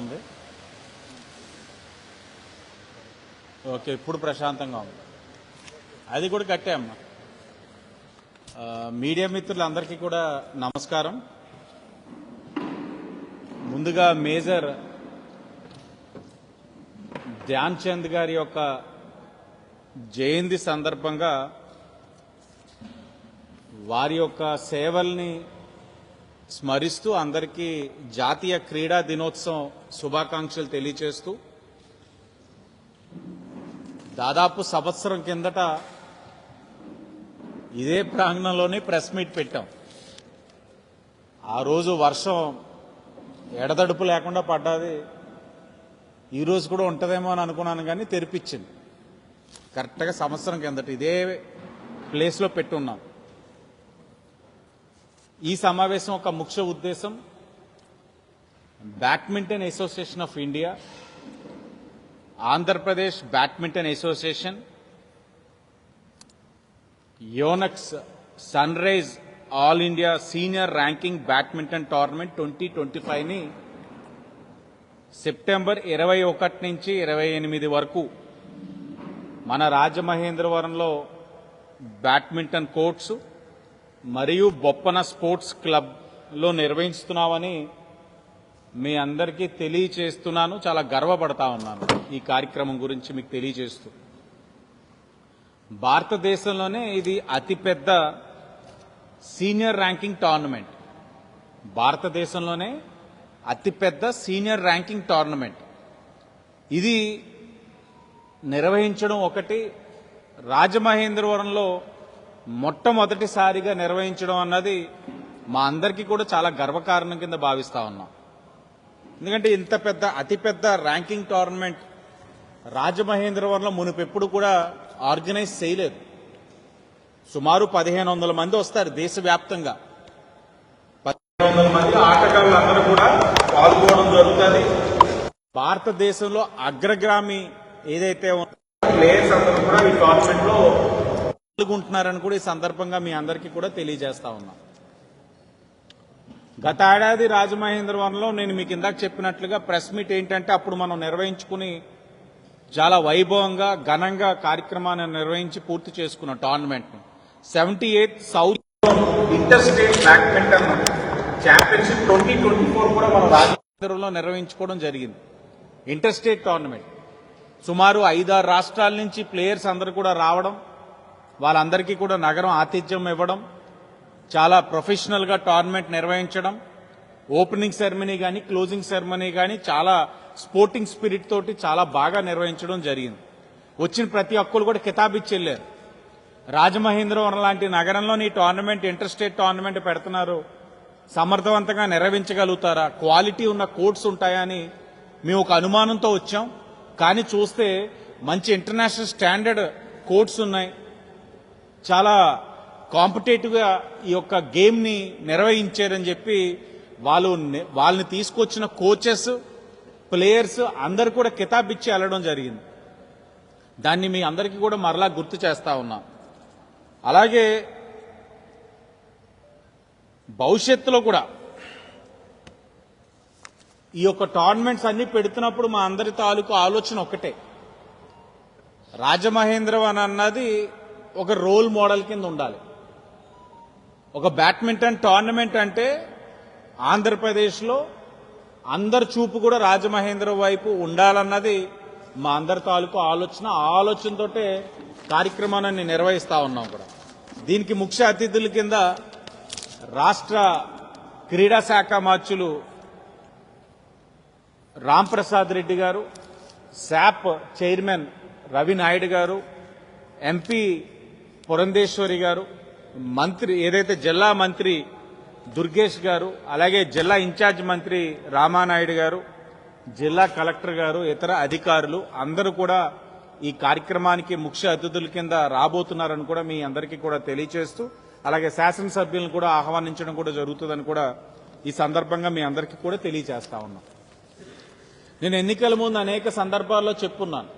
ఉంది. ఓకే ఇప్పుడు ప్రశాంతంగా ఉంది. అది కూడా కట్టామ్మా మీడియా మిత్రులందరికీ కూడా నమస్కారం. ముందుగా మేజర్ ధ్యాన్ చంద్ గారి యొక్క జయంతి సందర్భంగా వారి యొక్క సేవల్ని స్మరిస్తూ అందరికీ జాతీయ క్రీడా దినోత్సవం శుభాకాంక్షలు తెలియచేస్తూ దాదాపు సంవత్సరం కిందట ఇదే ప్రాంగణంలోనే ప్రెస్ మీట్ పెట్టాం. ఆ రోజు వర్షం ఎడతడుపు లేకుండా పడ్డది. ఈ రోజు కూడా ఉంటుందేమో అని అనుకున్నాను కానీ తెరిపించింది. కరెక్ట్గా సంవత్సరం కిందట ఇదే ప్లేస్లో పెట్టున్నాం. ఈ సమావేశం ఒక ముఖ్య ఉద్దేశం. Badminton association of India Andhra Pradesh badminton association Yonex sunrise all India senior ranking badminton tournament twenty twenty ఫైవ్ని September ఇరవై ఒకటి నుంచి ఇరవై ఎనిమిది వరకు మన రాజమహేంద్రవరంలో బ్యాడ్మింటన్ కోర్ట్స్ మరియు బొప్పన స్పోర్ట్స్ క్లబ్లో నిర్వహిస్తున్నామని మీ అందరికీ తెలియచేస్తున్నాను. చాలా గర్వపడతా ఉన్నాను ఈ కార్యక్రమం గురించి మీకు తెలియజేస్తూ భారతదేశంలోనే ఇది అతిపెద్ద సీనియర్ ర్యాంకింగ్ టోర్నమెంట్. భారతదేశంలోనే అతిపెద్ద సీనియర్ ర్యాంకింగ్ టోర్నమెంట్. ఇది నిర్వహించడం ఒకటి. రాజమహేంద్రవరంలో మొట్టమొదటిసారిగా నిర్వహించడం అన్నది మా అందరికీ కూడా చాలా గర్వకారణం కింద భావిస్తా ఉన్నాం. ఎందుకంటే ఇంత పెద్ద అతిపెద్ద ర్యాంకింగ్ టోర్నమెంట్ రాజమహేంద్రవరంలో మునుపెప్పుడు కూడా ఆర్గనైజ్ చేయలేదు. సుమారు పదిహేను వందల మంది వస్తారు దేశవ్యాప్తంగా. పదిహేను వందల మంది ఆటగాళ్ళందరూ కూడా పాల్గొనడం జరుగుతుంది. భారతదేశంలో అగ్రగామి ఏదైతే ప్లేయర్స్ అందరూ కూడా ఈ టోర్నమెంట్లో పాల్గొంటున్నారని కూడా ఈ సందర్భంగా మీ అందరికీ కూడా తెలియజేస్తా ఉన్నాం. గత ఏడాది రాజమహేంద్రవరంలో నేను మీకు ఇందాక చెప్పినట్లుగా ప్రెస్ మీట్ ఏంటంటే అప్పుడు మనం నిర్వహించుకుని చాలా వైభవంగా ఘనంగా కార్యక్రమాన్ని నిర్వహించి పూర్తి చేసుకున్న టోర్నమెంట్ను. Seventy eighth south interstate badminton championship twenty twenty four కూడా మనం రాజమహేంద్రవరంలో నిర్వహించుకోవడం జరిగింది. Interstate tournament. సుమారు ఐదారు రాష్ట్రాల నుంచి ప్లేయర్స్ అందరూ కూడా రావడం వాళ్ళందరికీ కూడా నగరం ఆతిథ్యం ఇవ్వడం చాలా ప్రొఫెషనల్గా టోర్నమెంట్ నిర్వహించడం ఓపెనింగ్ సెరమనీ కానీ క్లోజింగ్ సెరమనీ కానీ చాలా స్పోర్టింగ్ స్పిరిట్ తోటి చాలా బాగా నిర్వహించడం జరిగింది. వచ్చిన ప్రతి ఒక్కరు కూడా కితాబిచ్చి వెళ్ళారు. రాజమహేంద్రవరం లాంటి నగరంలో ఈ టోర్నమెంట్ ఇంటర్స్టేట్ టోర్నమెంట్ పెడుతున్నారు. సమర్థవంతంగా నిర్వహించగలుగుతారా? క్వాలిటీ ఉన్న కోర్ట్స్ ఉంటాయా అని మేము ఒక అనుమానంతో వచ్చాం. కానీ చూస్తే మంచి ఇంటర్నేషనల్ స్టాండర్డ్ కోర్ట్స్ ఉన్నాయి. చాలా కాంపిటేటివ్గా ఈ యొక్క గేమ్ని నిర్వహించారని చెప్పి వాళ్ళు వాళ్ళని తీసుకొచ్చిన కోచెస్ ప్లేయర్స్ అందరు కూడా కితాబ్ ఇచ్చి వెళ్ళడం జరిగింది. దాన్ని మీ అందరికీ కూడా మరలా గుర్తు చేస్తా ఉన్నాం. అలాగే భవిష్యత్తులో కూడా ఈ యొక్క టోర్నమెంట్స్ అన్ని పెడుతున్నప్పుడు మా అందరి తాలూకు ఆలోచన ఒకటే. రాజమహేంద్రవన్ అన్నది ఒక రోల్ మోడల్ కింద ఉండాలి. ఒక బ్యాడ్మింటన్ టోర్నమెంట్ అంటే ఆంధ్రప్రదేశ్లో అందరి చూపు కూడా రాజమహేంద్ర వైపు ఉండాలన్నది మా అందరి తాలూకు ఆలోచన. ఆలోచనతోటే కార్యక్రమాన్ని నిర్వహిస్తా ఉన్నాం కూడా. దీనికి ముఖ్య అతిథుల కింద రాష్ట్ర క్రీడా శాఖ మార్చులు రాంప్రసాద్ రెడ్డి గారు శాప్ చైర్మన్ రవి నాయుడు గారు ఎంపీ పురంధేశ్వరి గారు మంత్రి ఏదైతే జిల్లా మంత్రి దుర్గేష్ గారు అలాగే జిల్లా ఇన్ఛార్జ్ మంత్రి రామానాయుడు గారు జిల్లా కలెక్టర్ గారు ఇతర అధికారులు అందరూ కూడా ఈ కార్యక్రమానికి ముఖ్య అతిథుల కింద రాబోతున్నారని కూడా మీ అందరికీ కూడా తెలియచేస్తూ అలాగే శాసనసభ్యులను కూడా ఆహ్వానించడం కూడా జరుగుతుందని కూడా ఈ సందర్భంగా మీ అందరికీ కూడా తెలియచేస్తా ఉన్నాం. నేను ఎన్నికల ముందు అనేక సందర్భాల్లో చెప్పున్నాను.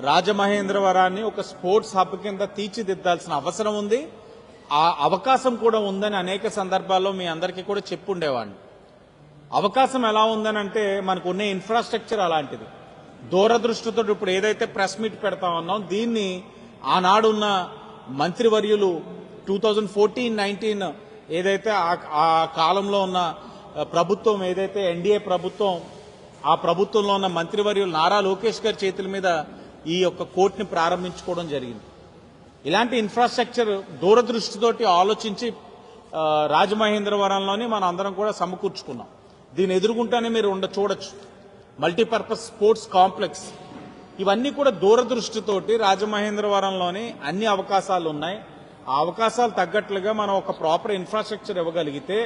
రాజమహేంద్రవరాన్ని ఒక స్పోర్ట్స్ హబ్ కింద తీర్చిదిద్దాల్సిన అవసరం ఉంది. ఆ అవకాశం కూడా ఉందని అనేక సందర్భాల్లో మీ అందరికీ కూడా చెప్పుండేవాడిని. అవకాశం ఎలా ఉందని అంటే మనకు ఉన్న ఇన్ఫ్రాస్ట్రక్చర్ అలాంటిది. దూరదృష్టితో ఇప్పుడు ఏదైతే ప్రెస్ మీట్ పెడతా ఉన్నాం దీన్ని ఆనాడున్న మంత్రివర్యులు టూ థౌజండ్ ఫోర్టీన్ నైన్టీన్ ఏదైతే ఆ- ఆ కాలంలో ఉన్న ప్రభుత్వం ఏదైతే ఎన్డీఏ ప్రభుత్వం ఆ ప్రభుత్వంలో ఉన్న మంత్రివర్యులు నారా లోకేష్ గారి చేతుల మీద ఈ యొక్క కోర్టుని ప్రారంభించుకోవడం జరిగింది. ఇలాంటి ఇన్ఫ్రాస్ట్రక్చర్ దూరదృష్టితోటి ఆలోచించి రాజమహేంద్రవరంలోని మనం అందరం కూడా సమకూర్చుకున్నాం. దీని ఎదురుగుంటానే మీరు ఉండ చూడొచ్చు. మల్టీపర్పస్ స్పోర్ట్స్ కాంప్లెక్స్ ఇవన్నీ కూడా దూరదృష్టితోటి రాజమహేంద్రవరంలోని అన్ని అవకాశాలు ఉన్నాయి. ఆ అవకాశాలు తగ్గట్లుగా మనం ఒక ప్రాపర్ ఇన్ఫ్రాస్ట్రక్చర్ ఇవ్వగలిగితే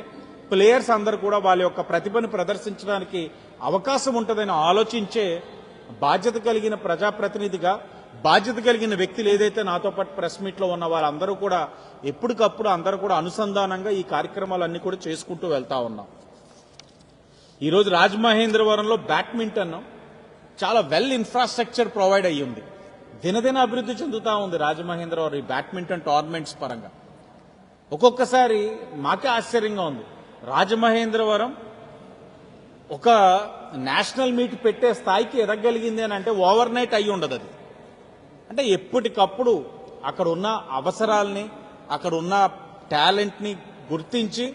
ప్లేయర్స్ అందరూ కూడా వాళ్ళ యొక్క ప్రతిభను ప్రదర్శించడానికి అవకాశం ఉంటుందని ఆలోచించే బాధ్యత కలిగిన ప్రజాప్రతినిధిగా బాధ్యత కలిగిన వ్యక్తులు ఏదైతే నాతో పాటు ప్రెస్ మీట్లో ఉన్న వాళ్ళందరూ కూడా ఎప్పటికప్పుడు అందరూ కూడా అనుసంధానంగా ఈ కార్యక్రమాలన్నీ కూడా చేసుకుంటూ వెళ్తా ఉన్నాం. ఈరోజు రాజమహేంద్రవరంలో బ్యాడ్మింటన్ చాలా వెల్ ఇన్ఫ్రాస్ట్రక్చర్ ప్రొవైడ్ అయ్యి ఉంది దినదిన అభివృద్ధి చెందుతా ఉంది రాజమహేంద్రవరం ఈ బ్యాడ్మింటన్ టోర్నమెంట్స్ పరంగా. ఒక్కొక్కసారి మాకే ఆశ్చర్యంగా ఉంది. రాజమహేంద్రవరం ఒక నేషనల్ మీట్ పెట్టే స్థాయికి ఎదగలిగింది అని అంటే ఓవర్ నైట్ అయి ఉండదు అది. అంటే ఎప్పటికప్పుడు అక్కడ ఉన్న అవసరాలని అక్కడ ఉన్న టాలెంట్ని గుర్తించి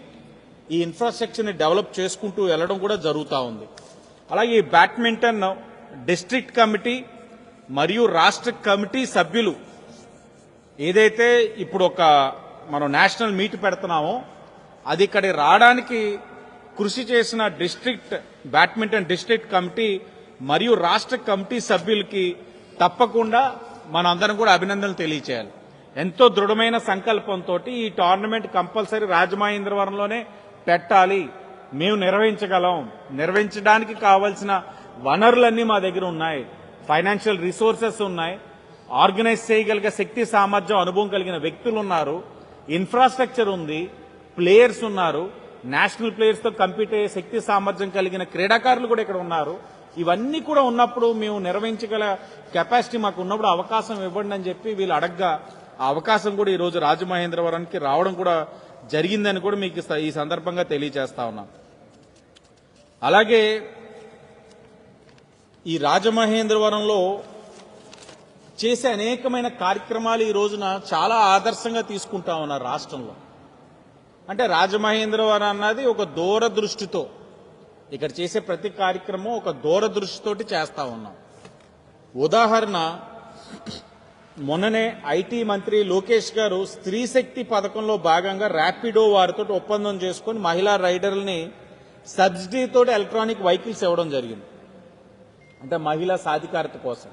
ఈ ఇన్ఫ్రాస్ట్రక్చర్ని డెవలప్ చేసుకుంటూ వెళ్ళడం కూడా జరుగుతూ ఉంది. అలాగే ఈ బ్యాడ్మింటన్ డిస్ట్రిక్ట్ కమిటీ మరియు రాష్ట్ర కమిటీ సభ్యులు ఏదైతే ఇప్పుడు ఒక మనం నేషనల్ మీట్ పెడుతున్నామో అది ఇక్కడ రావడానికి కృషి చేసిన డిస్ట్రిక్ట్ బ్యాడ్మింటన్ డిస్ట్రిక్ట్ కమిటీ మరియు రాష్ట్ర కమిటీ సభ్యులకి తప్పకుండా మనందరం కూడా అభినందనలు తెలియచేయాలి. ఎంతో దృఢమైన సంకల్పంతో ఈ టోర్నమెంట్ కంపల్సరీ రాజమహేంద్రవరంలోనే పెట్టాలి. మేము నిర్వహించగలం. నిర్వహించడానికి కావలసిన వనరులన్నీ మా దగ్గర ఉన్నాయి. ఫైనాన్షియల్ రిసోర్సెస్ ఉన్నాయి. ఆర్గనైజ్ చేయగలిగే శక్తి సామర్థ్యం అనుభవం కలిగిన వ్యక్తులు ఉన్నారు. ఇన్ఫ్రాస్ట్రక్చర్ ఉంది. ప్లేయర్స్ ఉన్నారు. నేషనల్ ప్లేయర్స్తో కంపీట్ అయ్యే శక్తి సామర్థ్యం కలిగిన క్రీడాకారులు కూడా ఇక్కడ ఉన్నారు. ఇవన్నీ కూడా ఉన్నప్పుడు మేము నిర్వహించగల కెపాసిటీ మాకు ఉన్నప్పుడు అవకాశం ఇవ్వండి అని చెప్పి వీళ్ళు అడగ్గా ఆ అవకాశం కూడా ఈ రోజు రాజమహేంద్రవరానికి రావడం కూడా జరిగిందని కూడా మీకు ఈ సందర్భంగా తెలియజేస్తా ఉన్నాం. అలాగే ఈ రాజమహేంద్రవరంలో చేసే అనేకమైన కార్యక్రమాలు ఈ రోజున చాలా ఆదర్శంగా తీసుకుంటా ఉన్నారు రాష్ట్రంలో. అంటే రాజమహేంద్రవరం అన్నది ఒక దూరదృష్టితో ఇక్కడ చేసే ప్రతి కార్యక్రమం ఒక దూరదృష్టితోటి చేస్తా ఉన్నాం. ఉదాహరణ మొన్ననే ఐటీ మంత్రి లోకేష్ గారు స్త్రీ శక్తి పథకంలో భాగంగా ర్యాపిడో వారితో ఒప్పందం చేసుకుని మహిళా రైడర్లని సబ్సిడీతో ఎలక్ట్రానిక్ వెహికల్స్ ఇవ్వడం జరిగింది. అంటే మహిళా సాధికారత కోసం.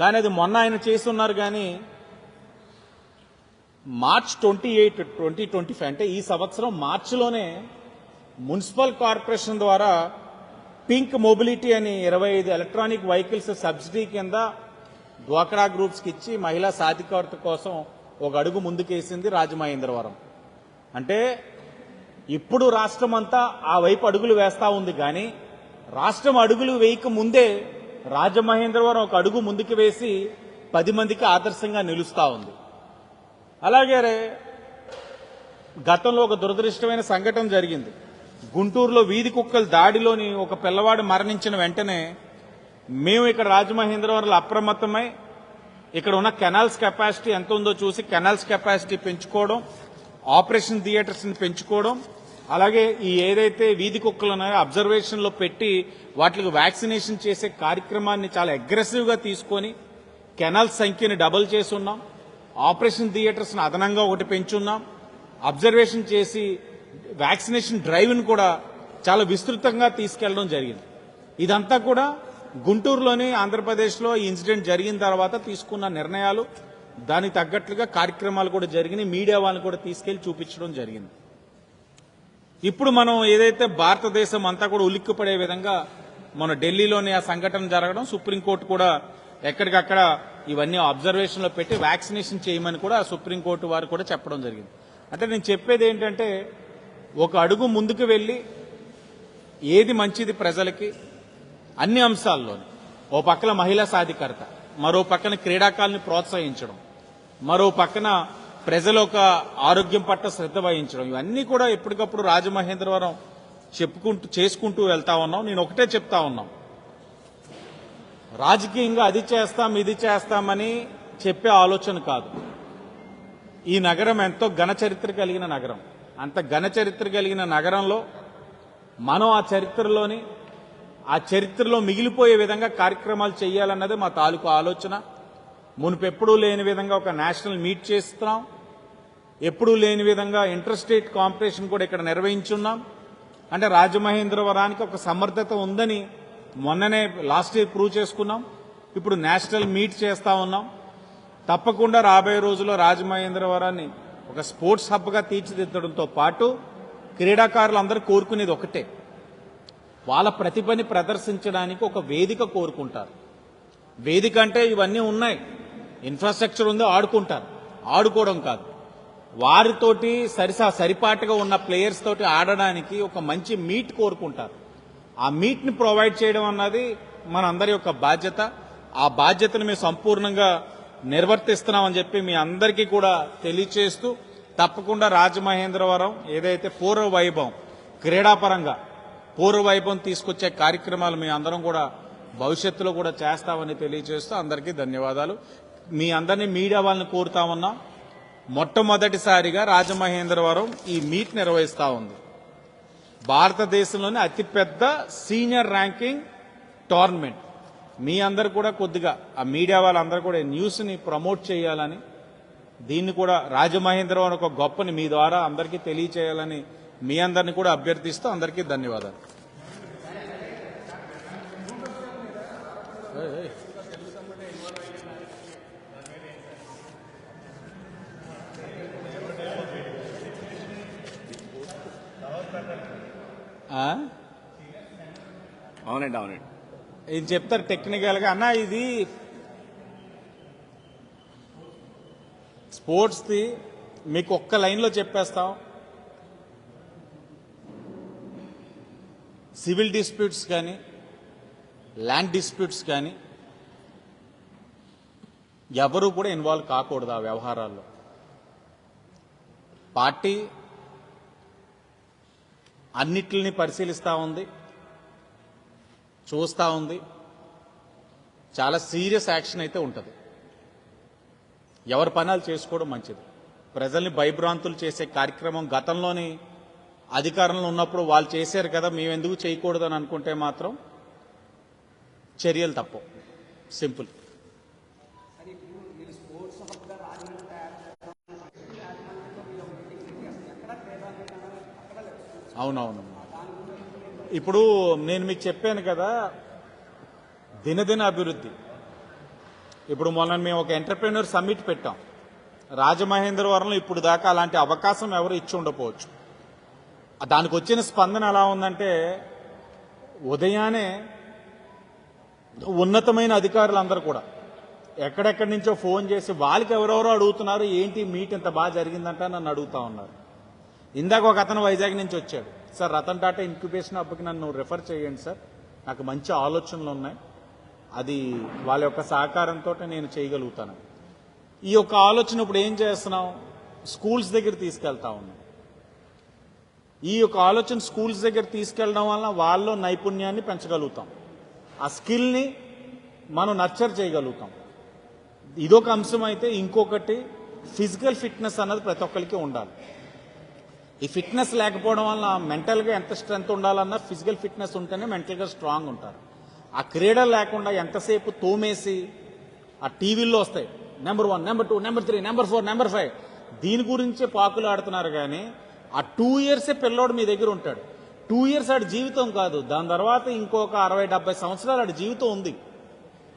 కానీ అది మొన్న ఆయన చేస్తున్నారు కానీ March twenty eight twenty twenty five అంటే ఈ సంవత్సరం మార్చిలోనే మున్సిపల్ కార్పొరేషన్ ద్వారా పింక్ మొబిలిటీ అని ఇరవై ఐదు ఎలక్ట్రానిక్ వెహికల్స్ సబ్సిడీ కింద డ్వాక్రా గ్రూప్స్కి ఇచ్చి మహిళా సాధికారత కోసం ఒక అడుగు ముందుకేసింది రాజమహేంద్రవరం. అంటే ఇప్పుడు రాష్ట్రం అంతా ఆ వైపు అడుగులు వేస్తా ఉంది కానీ రాష్ట్రం అడుగులు వేయక ముందే రాజమహేంద్రవరం ఒక అడుగు ముందుకు వేసి పది మందికి ఆదర్శంగా నిలుస్తా ఉంది. అలాగే గతంలో ఒక దురదృష్టమైన సంఘటన జరిగింది. గుంటూరులో వీధి కుక్కల దాడిలోని ఒక పిల్లవాడు మరణించిన వెంటనే మేము ఇక్కడ రాజమహేంద్రవరంలో అప్రమత్తమై ఇక్కడ ఉన్న కెనాల్స్ కెపాసిటీ ఎంత ఉందో చూసి కెనాల్స్ కెపాసిటీ పెంచుకోవడం ఆపరేషన్ థియేటర్స్ని పెంచుకోవడం అలాగే ఈ ఏదైతే వీధి కుక్కలు ఉన్నాయో అబ్జర్వేషన్లో పెట్టి వాటికి వ్యాక్సినేషన్ చేసే కార్యక్రమాన్ని చాలా అగ్రెసివ్గా తీసుకొని కెనాల్స్ సంఖ్యని డబుల్ చేసి ఉన్నాం. ఆపరేషన్ థియేటర్స్ని అదనంగా ఒకటి పెంచున్నాం. అబ్జర్వేషన్ చేసి వ్యాక్సినేషన్ డ్రైవ్ని కూడా చాలా విస్తృతంగా తీసుకెళ్ళడం జరిగింది. ఇదంతా కూడా గుంటూరులోని ఆంధ్రప్రదేశ్లో ఈ ఇన్సిడెంట్ జరిగిన తర్వాత తీసుకున్న నిర్ణయాలు దానికి తగ్గట్లుగా కార్యక్రమాలు కూడా జరిగినాయి మీడియా వాళ్ళని కూడా తీసుకెళ్ళి చూపించడం జరిగింది. ఇప్పుడు మనం ఏదైతే భారతదేశం అంతా కూడా ఉలిక్కిపడే విధంగా మన ఢిల్లీలోని ఆ సంఘటన జరగడం సుప్రీంకోర్టు కూడా ఎక్కడికక్కడ ఇవన్నీ అబ్జర్వేషన్లో పెట్టి వ్యాక్సినేషన్ చేయమని కూడా సుప్రీంకోర్టు వారు కూడా చెప్పడం జరిగింది. అంటే నేను చెప్పేది ఏంటంటే ఒక అడుగు ముందుకు వెళ్ళి ఏది మంచిది ప్రజలకి అన్ని అంశాల్లోని. ఓ పక్కన మహిళా సాధికారత మరో పక్కన క్రీడాకారుల్ని ప్రోత్సహించడం మరో పక్కన ప్రజల ఒక ఆరోగ్యం పట్ల శ్రద్ధ వహించడం ఇవన్నీ కూడా ఎప్పటికప్పుడు రాజమహేంద్రవరం చెప్పుకుంటూ చేసుకుంటూ వెళ్తా ఉన్నాం. నేను ఒకటే చెప్తా ఉన్నాం. రాజకీయంగా అది చేస్తాం ఇది చేస్తామని చెప్పే ఆలోచన కాదు. ఈ నగరం ఎంతో ఘన చరిత్ర కలిగిన నగరం. అంత ఘన చరిత్ర కలిగిన నగరంలో మనం ఆ చరిత్రలోని ఆ చరిత్రలో మిగిలిపోయే విధంగా కార్యక్రమాలు చేయాలన్నదే మా తాలూకు ఆలోచన. మునుపెప్పుడూ లేని విధంగా ఒక నేషనల్ మీట్ చేస్తున్నాం. ఎప్పుడూ లేని విధంగా ఇంటర్స్టేట్ కాంపిటీషన్ కూడా ఇక్కడ నిర్వహించున్నాం. అంటే రాజమహేంద్రవరానికి ఒక సమర్థత ఉందని మొన్ననే లాస్ట్ ఇయర్ ప్రూవ్ చేసుకున్నాం. ఇప్పుడు నేషనల్ మీట్ చేస్తా ఉన్నాం. తప్పకుండా రాబోయే రోజుల్లో రాజమహేంద్రవరాన్ని ఒక స్పోర్ట్స్ హబ్గా తీర్చిదిద్దడంతో పాటు క్రీడాకారులందరూ కోరుకునేది ఒకటే. వాళ్ళ ప్రతిభని ప్రదర్శించడానికి ఒక వేదిక కోరుకుంటారు. వేదిక అంటే ఇవన్నీ ఉన్నాయి. ఇన్ఫ్రాస్ట్రక్చర్ ఉంది ఆడుకుంటారు. ఆడుకోవడం కాదు. వారితోటి సరిసా సరిపాటుగా ఉన్న ప్లేయర్స్ తోటి ఆడడానికి ఒక మంచి మీట్ కోరుకుంటారు. ఆ మీట్ని ప్రొవైడ్ చేయడం అన్నది మనందరి యొక్క బాధ్యత. ఆ బాధ్యతను మేము సంపూర్ణంగా నిర్వర్తిస్తున్నామని చెప్పి మీ అందరికీ కూడా తెలియచేస్తూ తప్పకుండా రాజమహేంద్రవరం ఏదైతే పూర్వ వైభవం క్రీడాపరంగా పూర్వ వైభవం తీసుకొచ్చే కార్యక్రమాలు మీ అందరం కూడా భవిష్యత్తులో కూడా చేస్తామని తెలియజేస్తూ అందరికీ ధన్యవాదాలు. మీ అందరినీ మీడియా వాళ్ళని కోరుతా ఉన్నాం. మొట్టమొదటిసారిగా రాజమహేంద్రవరం ఈ మీట్ నిర్వహిస్తా ఉంది. భారతదేశంలోనే అతిపెద్ద సీనియర్ ర్యాంకింగ్ టోర్నమెంట్. మీ అందరు కూడా కొద్దిగా ఆ మీడియా వాళ్ళందరూ కూడా న్యూస్ని ప్రమోట్ చేయాలని దీన్ని కూడా రాజమహేంద్రవరం ఒక గొప్పని మీ ద్వారా అందరికీ తెలియచేయాలని మీ అందరిని కూడా అభ్యర్థిస్తూ అందరికీ ధన్యవాదాలు. అవునండి అవునండి ఇది చెప్తారు టెక్నికల్గా. అన్న ఇది స్పోర్ట్స్ ది మీకు ఒక్క లైన్లో చెప్పేస్తాం. సివిల్ డిస్ప్యూట్స్ కానీ ల్యాండ్ డిస్ప్యూట్స్ కానీ ఎవరు కూడా ఇన్వాల్వ్ కాకూడదు ఆ వ్యవహారాల్లో. పార్టీ అన్నిటిని పరిశీలిస్తూ ఉంది చూస్తూ ఉంది. చాలా సీరియస్ యాక్షన్ అయితే ఉంటుంది. ఎవరి పనాలు చేసుకోవడం మంచిది. ప్రజల్ని భయభ్రాంతులు చేసే కార్యక్రమం గతంలోని అధికారంలో ఉన్నప్పుడు వాళ్ళు చేశారు కదా మేము ఎందుకు చేయకూడదని అనుకుంటే మాత్రం చర్యలు తప్పవు సింపుల్. అవునవును. ఇప్పుడు నేను మీకు చెప్పాను కదా దినదిన అభివృద్ధి. ఇప్పుడు మొన్న మేము ఒక ఎంటర్ప్రీనర్ సమ్మిట్ పెట్టాం. రాజమహేంద్రవరంలో ఇప్పుడు దాకా అలాంటి అవకాశం ఎవరు ఇచ్చి ఉండకపోవచ్చు. దానికి వచ్చిన స్పందన ఎలా ఉందంటే ఉదయానే ఉన్నతమైన అధికారులందరూ కూడా ఎక్కడెక్కడి నుంచో ఫోన్ చేసి వాళ్ళకి ఎవరెవరో అడుగుతున్నారు ఏంటి మీట్ ఇంత బాగా జరిగిందంట నన్ను అడుగుతా ఉన్నారు. ఇందాక ఒక అతను వైజాగ్ నుంచి వచ్చాడు. సార్ రతన్ టాటా ఇంక్యుబేషన్ హబ్కి నన్ను రిఫర్ చేయండి సార్. నాకు మంచి ఆలోచనలు ఉన్నాయి. అది వాళ్ళ యొక్క సహకారంతో నేను చేయగలుగుతాను. ఈ యొక్క ఆలోచన ఇప్పుడు ఏం చేస్తున్నాం స్కూల్స్ దగ్గర తీసుకెళ్తా ఉన్నాం. ఈ యొక్క ఆలోచన స్కూల్స్ దగ్గర తీసుకెళ్ళడం వల్ల వాళ్ళ నైపుణ్యాన్ని పెంచగలుగుతాం. ఆ స్కిల్ని మనం నర్చర్ చేయగలుగుతాం. ఇదొక అంశం అయితే ఇంకొకటి ఫిజికల్ ఫిట్నెస్ అన్నది ప్రతి ఒక్కరికి ఉండాలి. ఈ ఫిట్నెస్ లేకపోవడం వల్ల మెంటల్గా ఎంత స్ట్రెంత్ ఉండాలన్నా ఫిజికల్ ఫిట్నెస్ ఉంటేనే మెంటల్గా స్ట్రాంగ్ ఉంటారు. ఆ క్రీడలు లేకుండా ఎంతసేపు తోమేసి ఆ టీవీల్లో వస్తాయి. Number one number two number three number four number five దీని గురించే పాకులు ఆడుతున్నారు కానీ ఆ టూ ఇయర్సే పిల్లోడు మీ దగ్గర ఉంటాడు. టూ ఇయర్స్ ఆడి జీవితం కాదు. దాని తర్వాత ఇంకొక అరవై డెబ్బై సంవత్సరాలు ఆడి జీవితం ఉంది.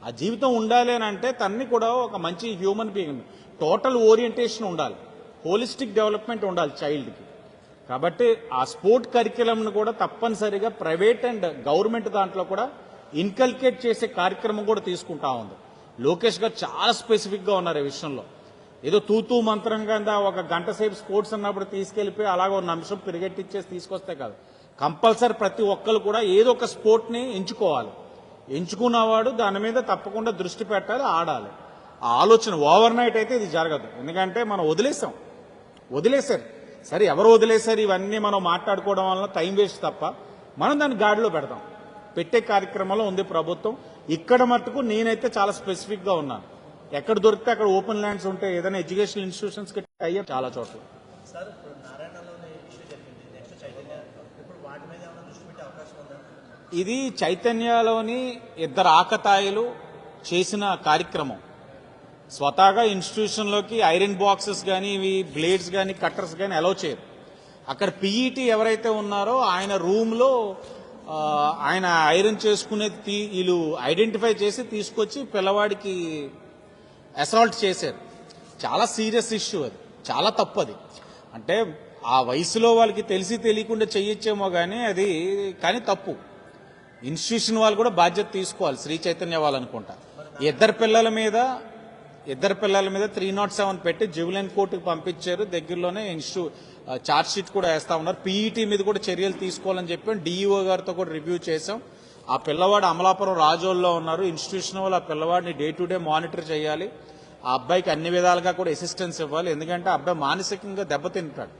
ఆ జీవితం ఉండాలి అని అంటే తన్ని కూడా ఒక మంచి హ్యూమన్ బీయింగ్ టోటల్ ఓరియంటేషన్ ఉండాలి. హోలిస్టిక్ డెవలప్మెంట్ ఉండాలి చైల్డ్కి కాబట్టి ఆ స్పోర్ట్ కరికులంను కూడా తప్పనిసరిగా ప్రైవేట్ అండ్ గవర్నమెంట్ దాంట్లో కూడా ఇన్కల్కేట్ చేసే కార్యక్రమం కూడా తీసుకుంటా ఉంది. లోకేష్ గారు చాలా స్పెసిఫిక్గా ఉన్నారు ఈ విషయంలో. ఏదో తూతూ మంత్రం కింద ఒక గంట సేపు స్పోర్ట్స్ అన్నప్పుడు తీసుకెళ్ళిపోయి అలాగ ఒక నిమిషం పెరిగెట్టించేసి తీసుకొస్తే కాదు. కంపల్సరీ ప్రతి ఒక్కరు కూడా ఏదో ఒక స్పోర్ట్ని ఎంచుకోవాలి. ఎంచుకున్నవాడు దాని మీద తప్పకుండా దృష్టి పెట్టాలి ఆడాలి. ఆ ఆలోచన ఓవర్ నైట్ అయితే ఇది జరగదు. ఎందుకంటే మనం వదిలేసాం. వదిలేశారు. సరే ఎవరు వదిలేసారు ఇవన్నీ మనం మాట్లాడుకోవడం వల్ల టైం వేస్ట్ తప్ప మనం దాన్ని గాడిలో పెడతాం. పెట్టే కార్యక్రమంలో ఉంది ప్రభుత్వం. ఇక్కడ మట్టుకు నేనైతే చాలా స్పెసిఫిక్గా ఉన్నాను ఎక్కడ దొరికితే అక్కడ ఓపెన్ ల్యాండ్స్ ఉంటే ఏదైనా ఎడ్యుకేషనల్ ఇన్స్టిట్యూషన్స్కి అయ్యే చాలా చోట్ల. ఇది చైతన్యలోని ఇద్దరు ఆకతాయిలు చేసిన కార్యక్రమం. స్వతహాగా ఇన్స్టిట్యూషన్లోకి ఐరన్ బాక్సెస్ కానీ ఇవి బ్లేడ్స్ కానీ కట్టర్స్ కానీ అలౌ చేయరు. అక్కడ పీఈటీ ఎవరైతే ఉన్నారో ఆయన రూమ్లో ఆయన ఐరన్ చేసుకునేది తీ- వీళ్ళు ఐడెంటిఫై చేసి తీసుకొచ్చి పిల్లవాడికి అసాల్ట్ చేశారు. చాలా సీరియస్ ఇష్యూ అది. చాలా తప్పు అది. అంటే ఆ వయసులో వాళ్ళకి తెలిసి తెలియకుండా చెయ్యొచ్చేమో కానీ అది కానీ తప్పు. ఇన్స్టిట్యూషన్ వాళ్ళు కూడా బాధ్యత తీసుకోవాలి. శ్రీ చైతన్య వాళ్ళు అనుకుంటా. ఇద్దరు పిల్లల మీద ఇద్దరు పిల్లల మీద త్రీ నాట్ సెవెన్ పెట్టి జువిలైన్ కోర్టుకు పంపించారు. దగ్గరలోనే ఇన్స్టిట్యూ ఛార్జ్ షీట్ కూడా వేస్తా ఉన్నారు. పీఈటీ మీద కూడా చర్యలు తీసుకోవాలని చెప్పి. డిఈఓ గారితో కూడా రివ్యూ చేసాం ఆ పిల్లవాడు అమలాపురం రాజోల్లో ఉన్నారు. ఇన్స్టిట్యూషన్ వాళ్ళు ఆ పిల్లవాడిని డే టు డే మానిటర్ చేయాలి. ఆ అబ్బాయికి అన్ని విధాలుగా కూడా అసిస్టెన్స్ ఇవ్వాలి. ఎందుకంటే ఆ అబ్బాయి మానసికంగా దెబ్బతింటాడు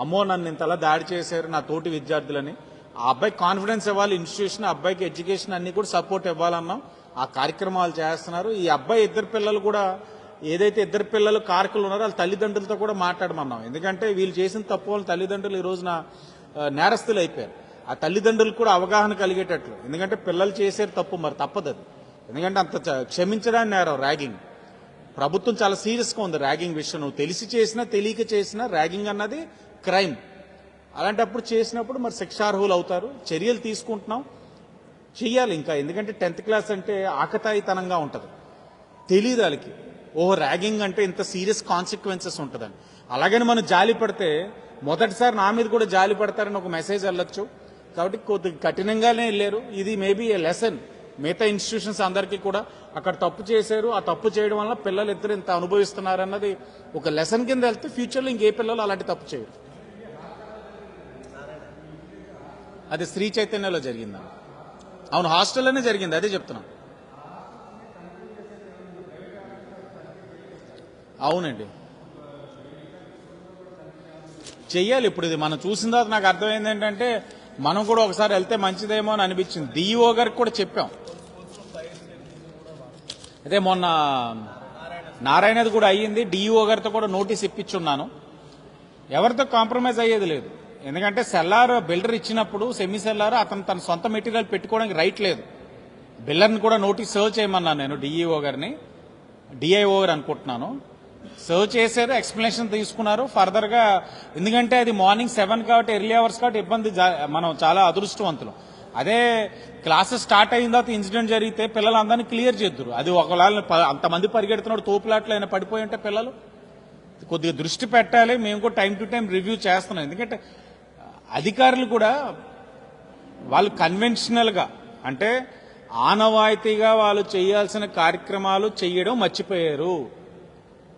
అమ్మో నన్ను ఇంతలా దాడి చేశారు నా తోటి విద్యార్థులని. ఆ అబ్బాయికి కాన్ఫిడెన్స్ ఇవ్వాలి. ఇన్స్టిట్యూషన్ ఆ అబ్బాయికి ఎడ్యుకేషన్ అన్ని కూడా సపోర్ట్ ఇవ్వాలన్నాం. ఆ కార్యక్రమాలు చేస్తున్నారు. ఈ అబ్బాయి ఇద్దరు పిల్లలు కూడా ఏదైతే ఇద్దరు పిల్లలు కార్కులు ఉన్నారో వాళ్ళ తల్లిదండ్రులతో కూడా మాట్లాడమన్నాం. ఎందుకంటే వీళ్ళు చేసిన తప్పు వాళ్ళ తల్లిదండ్రులు ఈ రోజున ఆ, నేరస్తులు అయిపోయారు. ఆ తల్లిదండ్రులకు కూడా అవగాహన కలిగేటట్లు. ఎందుకంటే పిల్లలు చేసేది తప్పు మరి తప్పదు అది. ఎందుకంటే అంత చ- క్షమించడానికి నేరం ర్యాగింగ్. ప్రభుత్వం చాలా సీరియస్గా ఉంది ర్యాగింగ్ విషయం. నువ్వు తెలిసి చేసినా తెలియక చేసినా ర్యాగింగ్ అన్నది క్రైమ్. అలాంటప్పుడు చేసినప్పుడు మరి శిక్షార్హులు అవుతారు. చర్యలు తీసుకుంటున్నాం. చెయ్యాలి ఇంకా. ఎందుకంటే టెన్త్ క్లాస్ అంటే ఆకతాయితనంగా ఉంటుంది. తెలియదు వాళ్ళకి ఓహో ర్యాగింగ్ అంటే ఇంత సీరియస్ కాన్సిక్వెన్సెస్ ఉంటుందని. అలాగని మనం జాలి పడితే మొదటిసారి నా మీద కూడా జాలి పడతారని ఒక మెసేజ్ వెళ్ళొచ్చు. కాబట్టి కొద్దిగా కఠినంగానే వెళ్ళారు. ఇది మేబీ ఏ లెసన్. మిగతా ఇన్స్టిట్యూషన్స్ అందరికీ కూడా అక్కడ తప్పు చేశారు. ఆ తప్పు చేయడం వల్ల పిల్లలు ఇద్దరు ఇంత అనుభవిస్తున్నారు అన్నది ఒక లెసన్ కింద వెళ్తే ఫ్యూచర్లో ఇంకే పిల్లలు అలాంటి తప్పు చేయరు. అది శ్రీ చైతన్యలో జరిగిందా అవును హాస్టల్లోనే జరిగింది అదే చెప్తున్నాం. అవునండి. చెయ్యాలి ఇప్పుడు ఇది. మనం చూసిన తర్వాత నాకు అర్థమైంది ఏంటంటే మనం కూడా ఒకసారి వెళ్తే మంచిదేమో అని అనిపించింది. డిఈఓ గారికి కూడా చెప్పాం. అదే మొన్న నారాయణది కూడా అయ్యింది. డిఈఓ గారితో కూడా నోటీస్ ఇప్పించున్నాను. ఎవరితో కాంప్రమైజ్ అయ్యేది లేదు. ఎందుకంటే సెల్లార్ బిల్డర్ ఇచ్చినప్పుడు సెమీ సెల్లార్ అతను తన సొంత మెటీరియల్ పెట్టుకోవడానికి రైట్ లేదు. బిల్లర్ని కూడా నోటీస్ సర్వ్ చేయమన్నాను నేను డిఈఓ గారిని. డిఐఓ గారు అనుకుంటున్నాను. సర్వ్ చేశారు ఎక్స్ప్లెనేషన్ తీసుకున్నారు. ఫర్దర్గా ఎందుకంటే అది మార్నింగ్ సెవెన్ కాబట్టి ఎర్లీ అవర్స్ కాబట్టి ఇబ్బంది జా- మనం చాలా అదృష్టవంతులు. అదే క్లాసెస్ స్టార్ట్ అయిన తర్వాత ఇన్సిడెంట్ జరిగితే పిల్లలందరినీ క్లియర్ చేద్దరు. అది ఒకవేళ అంతమంది పరిగెడుతున్నాడు తోపులాట్లు అయినా పడిపోయి ఉంటే పిల్లలు. కొద్దిగా దృష్టి పెట్టాలి. మేము కూడా టైం టు టైం రివ్యూ చేస్తున్నాం. ఎందుకంటే అధికారులు కూడా వాళ్ళు కన్వెన్షనల్గా అంటే ఆనవాయితీగా వాళ్ళు చేయాల్సిన కార్యక్రమాలు చేయడం మర్చిపోయారు.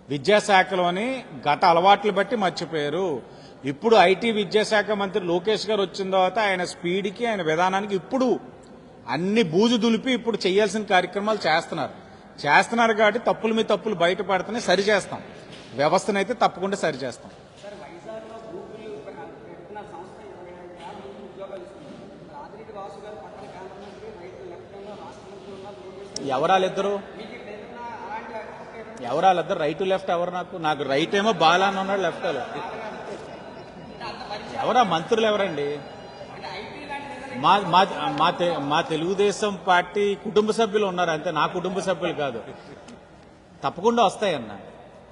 విద్యాశాఖలోని గత అలవాట్లు బట్టి మర్చిపోయారు. ఇప్పుడు ఐటీ విద్యాశాఖ మంత్రి లోకేష్ గారు వచ్చిన తర్వాత ఆయన స్పీడ్కి ఆయన విధానానికి ఇప్పుడు అన్ని బూజు దులిపి ఇప్పుడు చేయాల్సిన కార్యక్రమాలు చేస్తున్నారు. చేస్తున్నారు కాబట్టి తప్పుల మీద తప్పులు బయటపడుతున్నాయి సరిచేస్తాం. వ్యవస్థనైతే తప్పకుండా సరిచేస్తాం చేస్తాం సార్ వైజాగ్లో గూగుల్ పెట్టిన సంస్థ ఇరవై ఐదు వేల మంది ఉద్యోగాలు ఇస్తుంది ఆదిరెడ్డి వాసు గారు పక్కన కేంద్ర మంత్రి రైతు లెఫ్ట్లో రాష్ట్ర మంత్రి ఉన్న లోకేష్ ఎవరాళ్ళిద్దరు? మీకు ఎవరాళ్ళిద్దరు రైట్ లెఫ్ట్ ఎవరు నాకు? నాకు రైట్ ఏమో బాలా అని ఉన్నాడు లెఫ్ట్ ఎవరా? మంత్రులు ఎవరండి? మా మా మా తె- మా తెలుగుదేశం పార్టీ కుటుంబ సభ్యులు ఉన్నారు అంతే. నా కుటుంబ సభ్యులు కాదు. తప్పకుండా వస్తాయన్న.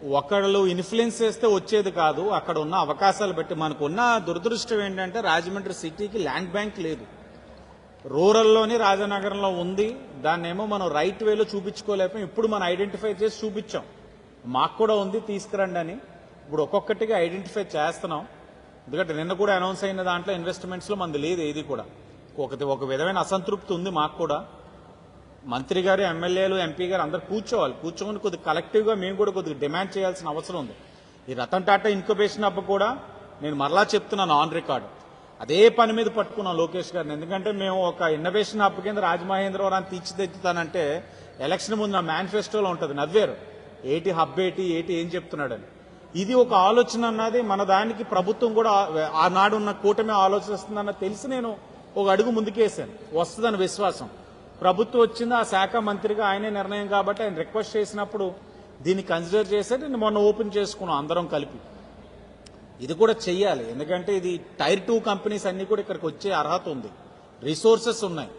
ఒకళ్ళు ఇన్ఫ్లుయెన్స్ చేస్తే వచ్చేది కాదు. అక్కడ ఉన్న అవకాశాలు బట్టి మనకున్న దురదృష్టం ఏంటంటే రాజమండ్రి సిటీకి ల్యాండ్ బ్యాంక్ లేదు. రూరల్లోని రాజనగరంలో ఉంది. దాన్నేమో మనం రైట్ వేలో చూపించుకోలేకపోయాం. ఇప్పుడు మనం ఐడెంటిఫై చేసి చూపించాం. మాకు కూడా ఉంది తీసుకురండి అని. ఇప్పుడు ఒక్కొక్కటిగా ఐడెంటిఫై చేస్తున్నాం. ఎందుకంటే నిన్న కూడా అనౌన్స్ అయిన దాంట్లో ఇన్వెస్ట్మెంట్స్లో మనది లేదు ఏది కూడా. ఒక ఒక విధమైన అసంతృప్తి ఉంది మాకు కూడా. మంత్రి గారు ఎమ్మెల్యేలు ఎంపీ గారు అందరు కూర్చోవాలి. కూర్చొని కొద్దిగా కలెక్టివ్గా మేము కూడా కొద్దిగా డిమాండ్ చేయాల్సిన అవసరం ఉంది. ఈ రతన్ టాటా ఇన్క్యుబేషన్ అప్పుడు కూడా నేను మరలా చెప్తున్నాను ఆన్ రికార్డు అదే పని మీద పట్టుకున్నాం లోకేష్ గారిని. ఎందుకంటే మేము ఒక ఇన్నోవేషన్ హబ్ కింద రాజమహేంద్రవరాన్ని తీర్చిదిద్దుతానంటే ఎలక్షన్ ముందు నా మేనిఫెస్టోలో ఉంటుంది. నవ్వారు. ఏటి హబ్ ఏటి? ఏటి? ఏం చెప్తున్నాడని. ఇది ఒక ఆలోచన అన్నది మన దానికి ప్రభుత్వం కూడా ఆ- ఆనాడు ఉన్న కూటమి ఆలోచిస్తుందన్న తెలిసి నేను ఒక అడుగు ముందుకేసాను. వస్తుందని విశ్వాసం. ప్రభుత్వం వచ్చింది ఆ శాఖ మంత్రిగా ఆయనే నిర్ణయం కాబట్టి ఆయన రిక్వెస్ట్ చేసినప్పుడు దీన్ని కన్సిడర్ చేసి నేను మొన్న ఓపెన్ చేసుకున్నాం అందరం కలిపి. ఇది కూడా చెయ్యాలి. ఎందుకంటే ఇది టైర్ టూ కంపెనీస్ అన్ని కూడా ఇక్కడికి వచ్చే అర్హత ఉంది. రిసోర్సెస్ ఉన్నాయి.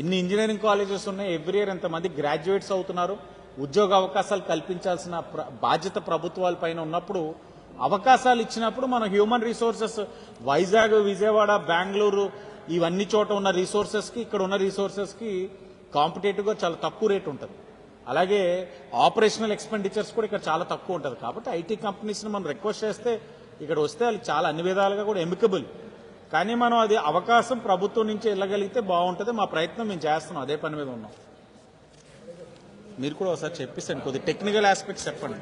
ఇన్ని ఇంజనీరింగ్ కాలేజెస్ ఉన్నాయి. ఎవ్రీ ఇయర్ ఎంతమంది గ్రాడ్యుయేట్స్ అవుతున్నారు. ఉద్యోగ అవకాశాలు కల్పించాల్సిన బాధ్యత ప్రభుత్వాల పైన ఉన్నప్పుడు అవకాశాలు ఇచ్చినప్పుడు మనం హ్యూమన్ రిసోర్సెస్ వైజాగ్ విజయవాడ బెంగళూరు ఇవన్నీ చోట ఉన్న రిసోర్సెస్కి ఇక్కడ ఉన్న రిసోర్సెస్కి కాంపిటేటివ్గా చాలా తక్కువ రేట్ ఉంటుంది. అలాగే ఆపరేషనల్ ఎక్స్పెండిచర్స్ కూడా ఇక్కడ చాలా తక్కువ ఉంటుంది. కాబట్టి ఐటీ కంపెనీస్ని మనం రిక్వెస్ట్ చేస్తే ఇక్కడ వస్తే అది చాలా అన్ని విధాలుగా కూడా ఎమికబుల్ కానీ మనం అది అవకాశం ప్రభుత్వం నుంచి వెళ్ళగలిగితే బాగుంటుంది. మా ప్రయత్నం మేము చేస్తున్నాం. అదే పని మీద ఉన్నాం. మీరు కూడా ఒకసారి చెప్పిస్తాను కొద్ది టెక్నికల్ ఆస్పెక్ట్స్ చెప్పండి.